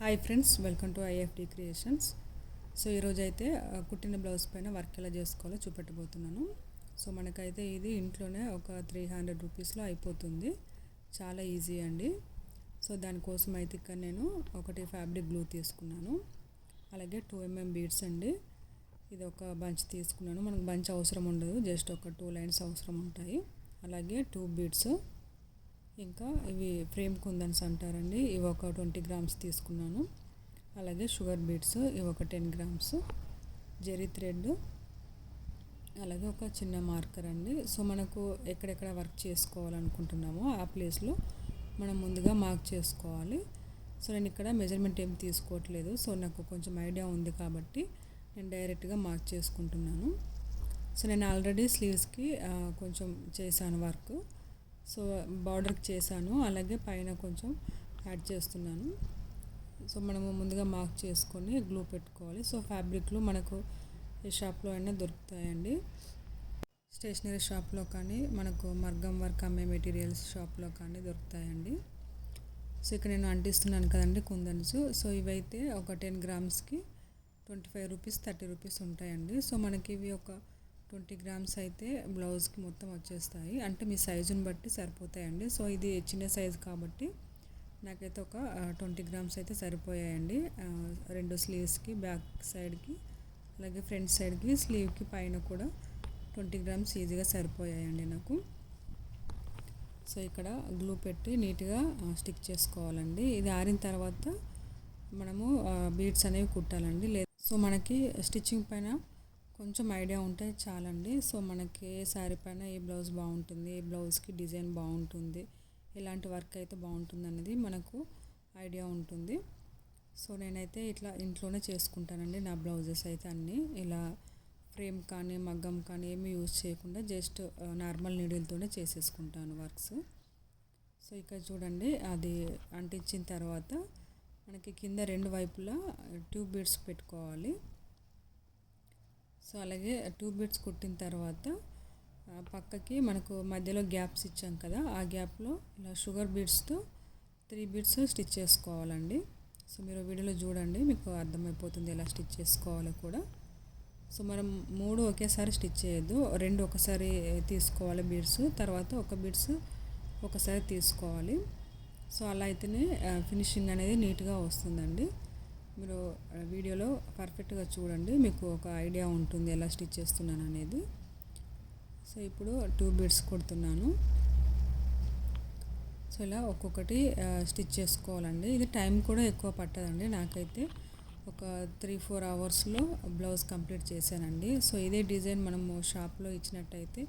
Hi friends welcome to IFD creations so ఈరోజు అయితే కుట్టిన బ్లౌజ్ పైన వర్క్ ఎలా చేసుకోవాలో చూపెట్టబోతున్నాను. సో మనకైతే ఇది ఇంట్లోనే ఒక త్రీ హండ్రెడ్ రూపీస్లో అయిపోతుంది. చాలా ఈజీ అండి. సో దానికోసం అయితే ఇక్కడ నేను ఒకటి ఫ్యాబ్రిక్ గ్లూ తీసుకున్నాను. అలాగే టూ ఎంఎం బీడ్స్ అండి. ఇది ఒక బంచ్ తీసుకున్నాను. మనకు బంచ్ అవసరం ఉండదు. జస్ట్ ఒక టూ లైన్స్ అవసరం ఉంటాయి. అలాగే టూ బీడ్స్ ఇంకా ఇవి ఫ్రేమ్ కుందన్స్ అంటారండి. ఇవి ఒక ట్వంటీ గ్రామ్స్ తీసుకున్నాను. అలాగే షుగర్ బీట్స్ ఇవి ఒక టెన్ గ్రామ్స్. జెరీ థ్రెడ్ అలాగే ఒక చిన్న మార్కర్ అండి. సో మనకు ఎక్కడెక్కడ వర్క్ చేసుకోవాలనుకుంటున్నామో ఆ ప్లేస్లో మనం ముందుగా మార్క్ చేసుకోవాలి. సో నేను ఇక్కడ మెజర్మెంట్ ఏం తీసుకోవట్లేదు. సో నాకు కొంచెం ఐడియా ఉంది కాబట్టి నేను డైరెక్ట్గా మార్క్ చేసుకుంటున్నాను. సో నేను ఆల్రెడీ స్లీవ్స్కి కొంచెం చేశాను వర్క్. సో బార్డర్కి చేశాను. అలాగే పైన కొంచెం యాడ్ చేస్తున్నాను. సో మనము ముందుగా మార్క్ చేసుకొని గ్లూ పెట్టుకోవాలి. సో ఫ్యాబ్రిక్లు మనకు ఏ షాప్లో అయినా దొరుకుతాయండి. స్టేషనరీ షాప్లో కానీ మనకు మగ్గం వర్క్ అమ్మే మెటీరియల్స్ షాప్లో కానీ దొరుకుతాయండి. సో ఇక్కడ నేను అంటిస్తున్నాను కదండి కుందన్స్. సో ఇవైతే ఒక ten గ్రామ్స్కి twenty five rupees thirty rupees ఉంటాయండి. సో మనకి ఇవి ఒక ట్వంటీ గ్రామ్స్ అయితే బ్లౌజ్కి మొత్తం వచ్చేస్తాయి. అంటే మీ సైజుని బట్టి సరిపోతాయండి. సో ఇది చిన్న సైజు కాబట్టి నాకైతే ఒక ట్వంటీ గ్రామ్స్ అయితే సరిపోయాయండి. రెండు స్లీవ్స్కి బ్యాక్ సైడ్కి అలాగే ఫ్రంట్ సైడ్కి స్లీవ్కి పైన కూడా ట్వంటీ గ్రామ్స్ ఈజీగా సరిపోయాయండి నాకు. సో ఇక్కడ గ్లూ పెట్టి నీట్గా స్టిక్ చేసుకోవాలండి. ఇది ఆరిన తర్వాత మనము బీడ్స్ అనేవి కుట్టాలండి. లేదు సో మనకి స్టిచ్చింగ్ పైన కొంచెం ఐడియా ఉంటే చాలండి. సో మనకి ఏ శారీ పైన ఏ బ్లౌజ్ బాగుంటుంది ఏ బ్లౌజ్కి డిజైన్ బాగుంటుంది ఎలాంటి వర్క్ అయితే బాగుంటుంది అనేది మనకు ఐడియా ఉంటుంది. సో నేనైతే ఇట్లా ఇంట్లోనే చేసుకుంటానండి నా బ్లౌజెస్ అయితే అన్నీ. ఇలా ఫ్రేమ్ కానీ మగ్గం కానీ ఏమీ యూజ్ చేయకుండా జస్ట్ నార్మల్ నీడిల్తోనే చేసేసుకుంటాను వర్క్స్. సో ఇక్కడ చూడండి అది అంటించిన తర్వాత మనకి కింద రెండు వైపులా ట్యూబ్ బీడ్స్ పెట్టుకోవాలి. సో అలాగే టూ బీడ్స్ కుట్టిన తర్వాత పక్కకి మనకు మధ్యలో గ్యాప్స్ ఇచ్చాం కదా ఆ గ్యాప్లో ఇలా షుగర్ బీడ్స్తో త్రీ బీడ్స్ స్టిచ్ చేసుకోవాలండి. సో మీరు వీడియోలో చూడండి మీకు అర్థమైపోతుంది ఎలా స్టిచ్ చేసుకోవాలో కూడా. సో మనం మూడు ఒకేసారి స్టిచ్ చేయొద్దు రెండు ఒకసారి తీసుకోవాలి బీడ్స్ తర్వాత ఒక బీడ్స్ ఒకసారి తీసుకోవాలి. సో అలా అయితేనే ఫినిషింగ్ అనేది నీట్గా వస్తుందండి. మీరు వీడియోలో పర్ఫెక్ట్గా చూడండి. మీకు ఒక ఐడియా ఉంటుంది ఎలా స్టిచ్ చేస్తున్నాను అనేది. సో ఇప్పుడు టూ బీడ్స్ కుడుతున్నాను. సో ఇలా ఒక్కొక్కటి స్టిచ్ చేసుకోవాలండి. ఇది టైం కూడా ఎక్కువ పట్టదండి. నాకైతే ఒక త్రీ ఫోర్ అవర్స్లో బ్లౌజ్ కంప్లీట్ చేశానండి. సో ఇదే డిజైన్ మనము షాప్లో ఇచ్చినట్టయితే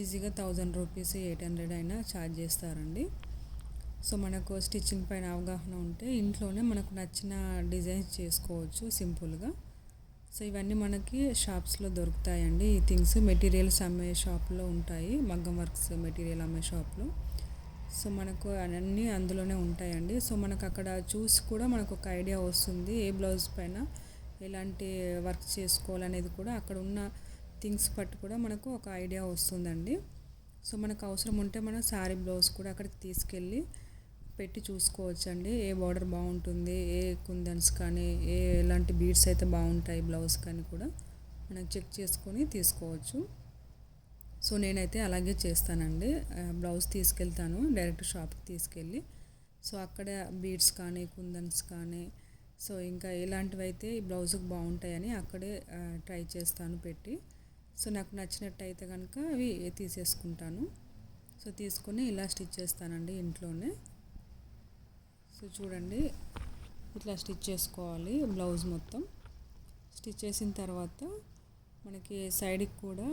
ఈజీగా థౌజండ్ రూపీస్ ఎయిట్ హండ్రెడ్ అయినా ఛార్జ్ చేస్తారండి. సో మనకు స్టిచ్చింగ్ పైన అవగాహన ఉంటే ఇంట్లోనే మనకు నచ్చిన డిజైన్స్ చేసుకోవచ్చు సింపుల్గా. సో ఇవన్నీ మనకి షాప్స్లో దొరుకుతాయండి. ఈ థింగ్స్ మెటీరియల్స్ అమ్మే షాప్లో ఉంటాయి. మగ్గం వర్క్స్ మెటీరియల్ అమ్మే షాప్లో. సో మనకు అన్నీ అందులోనే ఉంటాయండి. సో మనకు అక్కడ చూసి కూడా మనకు ఒక ఐడియా వస్తుంది. ఏ బ్లౌజ్ పైన ఎలాంటి వర్క్ చేసుకోవాలనేది కూడా అక్కడ ఉన్న థింగ్స్ పట్టు కూడా మనకు ఒక ఐడియా వస్తుందండి. సో మనకు అవసరం ఉంటే మనం శారీ బ్లౌజ్ కూడా అక్కడికి తీసుకెళ్ళి పెట్టి చూసుకోవచ్చండి. ఏ బార్డర్ బాగుంటుంది ఏ కుందన్స్ కానీ ఏ ఎలాంటి బీడ్స్ అయితే బాగుంటాయి బ్లౌజ్ కానీ కూడా మనం చెక్ చేసుకొని తీసుకోవచ్చు. సో నేనైతే అలాగే చేస్తానండి. బ్లౌజ్ తీసుకెళ్తాను డైరెక్ట్ షాప్కి తీసుకెళ్ళి. సో అక్కడ బీడ్స్ కానీ కుందన్స్ కానీ సో ఇంకా ఎలాంటివి అయితే ఈ బ్లౌజ్కి బాగుంటాయని అక్కడే ట్రై చేస్తాను పెట్టి. సో నాకు నచ్చినట్టయితే కనుక అవి తీసేసుకుంటాను. సో తీసుకొని ఇలా స్టిచ్ చేస్తానండి ఇంట్లోనే. సో చూడండి ఇట్లా స్టిచ్ చేసుకోవాలి బ్లౌజ్ మొత్తం. స్టిచ్ చేసిన తర్వాత మనకి సైడ్కి కూడా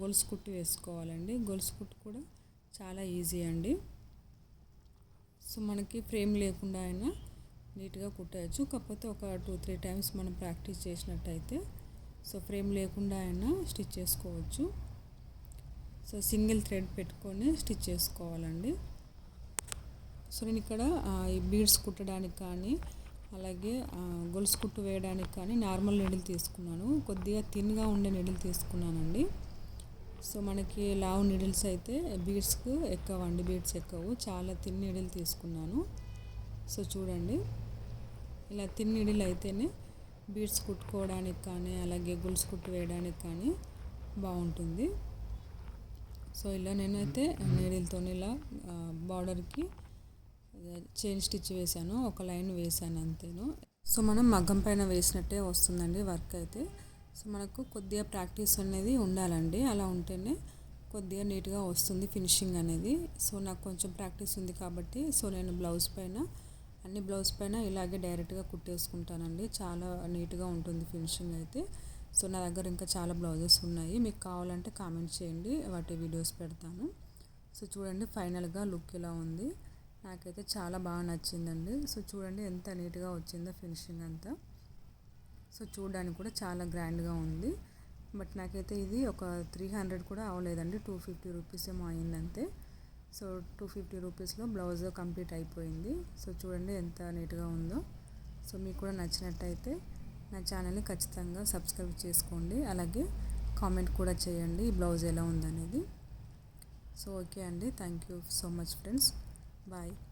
గొలుసు కుట్టు వేసుకోవాలండి. గొలుసు కుట్టు కూడా చాలా ఈజీ అండి. సో మనకి ఫ్రేమ్ లేకుండా అయినా నీట్గా కుట్టవచ్చు. కాకపోతే ఒక టూ త్రీ టైమ్స్ మనం ప్రాక్టీస్ చేసినట్టయితే సో ఫ్రేమ్ లేకుండా అయినా స్టిచ్ చేసుకోవచ్చు. సో సింగిల్ థ్రెడ్ పెట్టుకొని స్టిచ్ చేసుకోవాలండి. సో నేను ఇక్కడ ఈ బీడ్స్ కుట్టడానికి కానీ అలాగే గొలుసు కుట్టు వేయడానికి కానీ నార్మల్ నెడలు తీసుకున్నాను. కొద్దిగా థిన్గా ఉండే నెడలు తీసుకున్నానండి. సో మనకి లావు నీడిల్స్ అయితే బీడ్స్కు ఎక్కవండి బీడ్స్ ఎక్కవు. చాలా థిన్ నీడిల్ తీసుకున్నాను. సో చూడండి. ఇలా తిన్ నీడిల్ అయితేనే బీడ్స్ కుట్టుకోవడానికి కానీ అలాగే గుల్స్ కుట్టు వేయడానికి కానీ బాగుంటుంది. సో ఇలా నేనైతే నీడిల్తో ఇలా బార్డర్కి చైన్ స్టిచ్ వేసాను ఒక లైన్ వేసాను అంతేను. సో మనం మగ్గం పైన వేసినట్టే వస్తుందండి వర్క్ అయితే. సో మనకు కొద్దిగా ప్రాక్టీస్ అనేది ఉండాలండి. అలా ఉంటేనే కొద్దిగా నీట్గా వస్తుంది ఫినిషింగ్ అనేది. సో నాకు కొంచెం ప్రాక్టీస్ ఉంది కాబట్టి సో నేను బ్లౌజ్ పైన అన్ని బ్లౌజ్ పైన ఇలాగే డైరెక్ట్గా కుట్టేసుకుంటానండి. చాలా నీట్గా ఉంటుంది ఫినిషింగ్ అయితే. సో నా దగ్గర ఇంకా చాలా బ్లౌజెస్ ఉన్నాయి. మీకు కావాలంటే కామెంట్ చేయండి వాటి వీడియోస్ పెడతాను. సో చూడండి ఫైనల్గా లుక్ ఇలా ఉంది. నాకైతే చాలా బాగా నచ్చిందండి. సో చూడండి ఎంత నీట్గా వచ్చిందో ఫినిషింగ్ అంతా. సో చూడడానికి కూడా చాలా గ్రాండ్గా ఉంది. బట్ నాకైతే ఇది ఒక త్రీ హండ్రెడ్ కూడా అవ్వలేదండి. టూ ఫిఫ్టీ రూపీస్ ఏమో అయిందంతే. సో టూ ఫిఫ్టీ రూపీస్లో బ్లౌజ్ కంప్లీట్ అయిపోయింది. సో చూడండి ఎంత నీట్గా ఉందో. సో మీకు కూడా నచ్చినట్టయితే నా ఛానల్ని ఖచ్చితంగా సబ్స్క్రైబ్ చేసుకోండి. అలాగే కామెంట్ కూడా చేయండి ఈ బ్లౌజ్ ఎలా ఉందనేది. సో ఓకే అండి. Thank you so much friends. Bye.